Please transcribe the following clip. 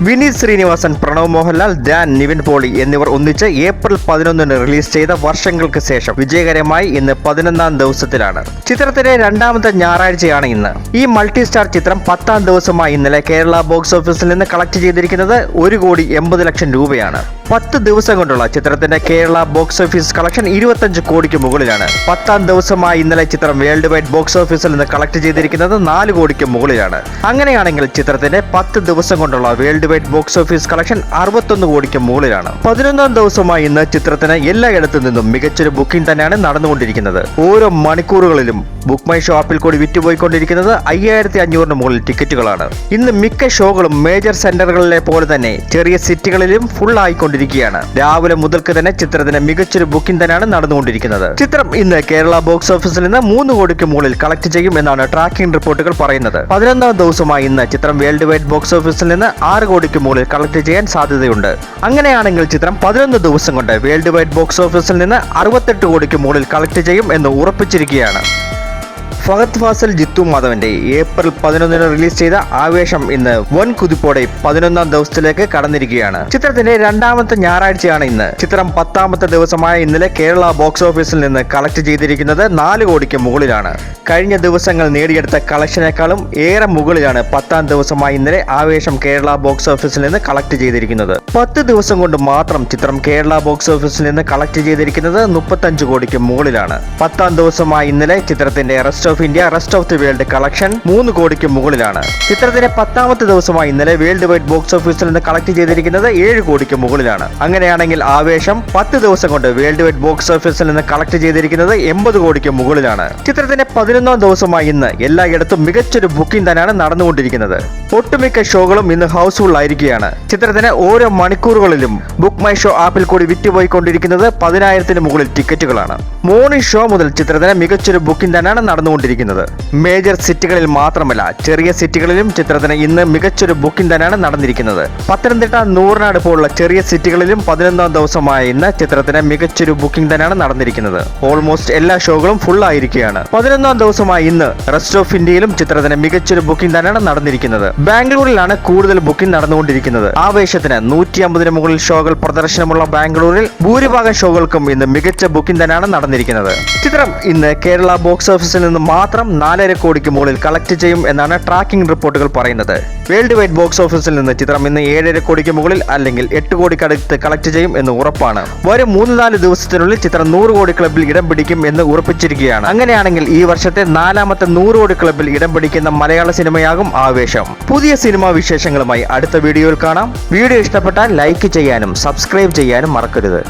വിനീത് ശ്രീനിവാസൻ പ്രണവ് മോഹൻലാൽ ധ്യാൻ നിവിൻ പോളി എന്നിവർ ഒന്നിച്ച് ഏപ്രിൽ പതിനൊന്നിന് റിലീസ് ചെയ്ത വർഷങ്ങൾക്ക് ശേഷം വിജയകരമായി ഇന്ന് പതിനൊന്നാം ദിവസത്തിലാണ്. ചിത്രത്തിലെ രണ്ടാമത്തെ ഞായറാഴ്ചയാണ് ഇന്ന്. ഈ മൾട്ടി സ്റ്റാർ ചിത്രം പത്താം ദിവസമായി ഇന്നലെ കേരള ബോക്സ് ഓഫീസിൽ നിന്ന് കളക്ട് ചെയ്തിരിക്കുന്നത് ഒരു കോടി എൺപത് ലക്ഷം രൂപയാണ്. പത്ത് ദിവസം കൊണ്ടുള്ള ചിത്രത്തിന്റെ കേരള ബോക്സ് ഓഫീസ് കളക്ഷൻ ഇരുപത്തഞ്ച് കോടിക്ക് മുകളിലാണ്. പത്താം ദിവസമായി ഇന്നലെ ചിത്രം വേൾഡ് വൈഡ് ബോക്സ് ഓഫീസിൽ നിന്ന് കളക്ട് ചെയ്തിരിക്കുന്നത് നാല് കോടിക്ക് മുകളിലാണ്. അങ്ങനെയാണെങ്കിൽ ചിത്രത്തിന്റെ പത്ത് ദിവസം കൊണ്ടുള്ള world wide box office collection അറുപത്തൊന്ന് കോടിക്ക് മുകളിലാണ്. പതിനൊന്നാം ദിവസമായി ഇന്ന് ചിത്രത്തിന് എല്ലായിടത്തു നിന്നും മികച്ചൊരു ബുക്കിംഗ് തന്നെയാണ് നടന്നുകൊണ്ടിരിക്കുന്നത്. ഓരോ മണിക്കൂറുകളിലും ബുക്ക് മൈ ഷോപ്പിൽ കൂടി വിറ്റുപോയിക്കൊണ്ടിരിക്കുന്നത് അയ്യായിരത്തി അഞ്ഞൂറിന് മുകളിൽ ടിക്കറ്റുകളാണ്. ഇന്ന് മിക്ക ഷോകളും മേജർ സെന്ററുകളിലെ പോലെ തന്നെ ചെറിയ സിറ്റികളിലും ഫുൾ ആയിക്കൊണ്ടിരിക്കുകയാണ് രാവിലെ മുതൽക്ക് തന്നെ ചിത്രത്തിന് മികച്ചൊരു ബുക്കിംഗ് തന്നെയാണ് നടന്നുകൊണ്ടിരിക്കുന്നത്. ചിത്രം ഇന്ന് കേരള ബോക്സ് ഓഫീസിൽ നിന്ന് മൂന്ന് കോടിക്ക് മുകളിൽ കളക്ട് ചെയ്യും എന്നാണ് ട്രാക്കിംഗ് റിപ്പോർട്ടുകൾ പറയുന്നത്. പതിനൊന്നാം ദിവസമായി ഇന്ന് ചിത്രം വേൾഡ് വൈഡ് ബോക്സ് ഓഫീസിൽ നിന്ന് ആറ് കോടിക്ക് മുകളിൽ കളക്ട് ചെയ്യാൻ സാധ്യതയുണ്ട്. അങ്ങനെയാണെങ്കിൽ ചിത്രം പതിനൊന്ന് ദിവസം കൊണ്ട് വേൾഡ് വൈഡ് ബോക്സ് ഓഫീസിൽ നിന്ന് അറുപത്തെട്ട് കോടിക്ക് മുകളിൽ കളക്ട് ചെയ്യും എന്ന് ഉറപ്പിച്ചിരിക്കുകയാണ്. ഫഹദ് ഫാസൽ ജിത്തു മാധവന്റെ ഏപ്രിൽ പതിനൊന്നിന് റിലീസ് ചെയ്ത ആവേശം ഇന്ന് വൻ കുതിപ്പോടെ പതിനൊന്നാം ദിവസത്തിലേക്ക് കടന്നിരിക്കുകയാണ്. ചിത്രത്തിന്റെ രണ്ടാമത്തെ ഞായറാഴ്ചയാണ് ഇന്ന്. ചിത്രം പത്താമത്തെ ദിവസമായ ഇന്നലെ കേരള ബോക്സ് ഓഫീസിൽ നിന്ന് കളക്ട് ചെയ്തിരിക്കുന്നത് നാല് കോടിക്ക് മുകളിലാണ്. കഴിഞ്ഞ ദിവസങ്ങൾ നേടിയെടുത്ത കളക്ഷനേക്കാളും ഏറെ മുകളിലാണ് പത്താം ദിവസമായ ഇന്നലെ ആവേശം കേരള ബോക്സ് ഓഫീസിൽ നിന്ന് കളക്ട് ചെയ്തിരിക്കുന്നത്. പത്ത് ദിവസം കൊണ്ട് മാത്രം ചിത്രം കേരള ബോക്സ് ഓഫീസിൽ നിന്ന് കളക്ട് ചെയ്തിരിക്കുന്നത് മുപ്പത്തഞ്ച് കോടിക്ക് മുകളിലാണ്. പത്താം ദിവസമായ ഇന്നലെ ചിത്രത്തിന്റെ rest of India rest of the world collection മൂന്ന് കോടിക്ക് മുകളിലാണ്. ചിത്രത്തിന്റെ പത്താമത്തെ ദിവസമായി ഇന്നലെ വേൾഡ് വൈഡ് ബോക്സ് ഓഫീസിൽ നിന്ന് കളക്ട് ചെയ്തിരിക്കുന്നത് ഏഴ് കോടിക്ക് മുകളിലാണ്. അങ്ങനെയാണെങ്കിൽ ആവേശം പത്ത് ദിവസം കൊണ്ട് വേൾഡ് വൈഡ് ബോക്സ് ഓഫീസിൽ നിന്ന് കളക്ട് ചെയ്തിരിക്കുന്നത് എൺപത് കോടിക്ക് മുകളിലാണ്. ചിത്രത്തിന്റെ പതിനൊന്നാം ദിവസമായി ഇന്ന് എല്ലായിടത്തും മികച്ചൊരു ബുക്കിംഗ് തന്നെയാണ് നടന്നുകൊണ്ടിരിക്കുന്നത്. ഒട്ടുമിക്ക ഷോകളും ഇന്ന് ഹൗസ്ഫുൾ ആയിരിക്കുകയാണ്. ചിത്രത്തിന് ഓരോ മണിക്കൂറുകളിലും ബുക്ക് മൈ ഷോ ആപ്പിൽ കൂടി വിറ്റുപോയിക്കൊണ്ടിരിക്കുന്നത് പതിനായിരത്തിന് മുകളിൽ ടിക്കറ്റുകളാണ് മോർണിംഗ് ഷോ മുതൽ ചിത്രത്തിന് മികച്ചൊരു ബുക്കിംഗ് തന്നെയാണ് നടന്നുകൊണ്ടിരിക്കുന്നത്. മേജർ സിറ്റികളിൽ മാത്രമല്ല ചെറിയ സിറ്റികളിലും ചിത്രത്തിന് ഇന്ന് മികച്ചൊരു ബുക്കിംഗ് തന്നെയാണ് നടന്നിരിക്കുന്നത്. പത്തനംതിട്ട നൂറിനാട് പോലുള്ള ചെറിയ സിറ്റികളിലും പതിനൊന്നാം ദിവസമായ ഇന്ന് ചിത്രത്തിന് മികച്ചൊരു ബുക്കിംഗ് തന്നെയാണ് നടന്നിരിക്കുന്നത്. ഓൾമോസ്റ്റ് എല്ലാ ഷോകളും ഫുൾ ആയിരിക്കുകയാണ്. പതിനൊന്നാം ദിവസമായ ഇന്ന് റെസ്റ്റ് ഓഫ് ഇന്ത്യയിലും ചിത്രത്തിന് മികച്ചൊരു ബുക്കിംഗ് തന്നെയാണ് നടന്നിരിക്കുന്നത്. ബാംഗ്ലൂരിലാണ് കൂടുതൽ ബുക്കിംഗ് നടന്നുകൊണ്ടിരിക്കുന്നത്. ആവേശത്തിന് നൂറ്റി അമ്പതിന് മുകളിൽ ഷോകൾ പ്രദർശനമുള്ള ബാംഗ്ലൂരിൽ ഭൂരിഭാഗം ഷോകൾക്കും ഇന്ന് മികച്ച ബുക്കിംഗ് തന്നെയാണ് നടന്നിരിക്കുന്നത്. ചിത്രം ഇന്ന് കേരള ബോക്സ് ഓഫീസിൽ നിന്ന് മാത്രം നാലര കോടിക്ക് മുകളിൽ കളക്ട് ചെയ്യും എന്നാണ് ട്രാക്കിംഗ് റിപ്പോർട്ടുകൾ പറയുന്നത്. വേൾഡ് വൈഡ് ബോക്സ് ഓഫീസിൽ നിന്ന് ചിത്രം ഇന്ന് ഏഴര കോടിക്ക് മുകളിൽ അല്ലെങ്കിൽ എട്ട് കോടിക്കടുത്ത് കളക്ട് ചെയ്യും എന്ന് ഉറപ്പാണ്. വരും മൂന്ന് നാല് ദിവസത്തിനുള്ളിൽ ചിത്രം നൂറ് കോടി ക്ലബിൽ ഇടം പിടിക്കും എന്ന് ഉറപ്പിച്ചിരിക്കുകയാണ്. അങ്ങനെയാണെങ്കിൽ ഈ വർഷത്തെ നാലാമത്തെ നൂറ് കോടി ക്ലബിൽ ഇടം പിടിക്കുന്ന മലയാള സിനിമയാകും ആവേശം. പുതിയ സിനിമാ വിശേഷങ്ങളുമായി അടുത്ത വീഡിയോയിൽ കാണാം. വീഡിയോ ഇഷ്ടപ്പെട്ടാൽ ലൈക്ക് ചെയ്യാനും സബ്സ്ക്രൈബ് ചെയ്യാനും മറക്കരുത്.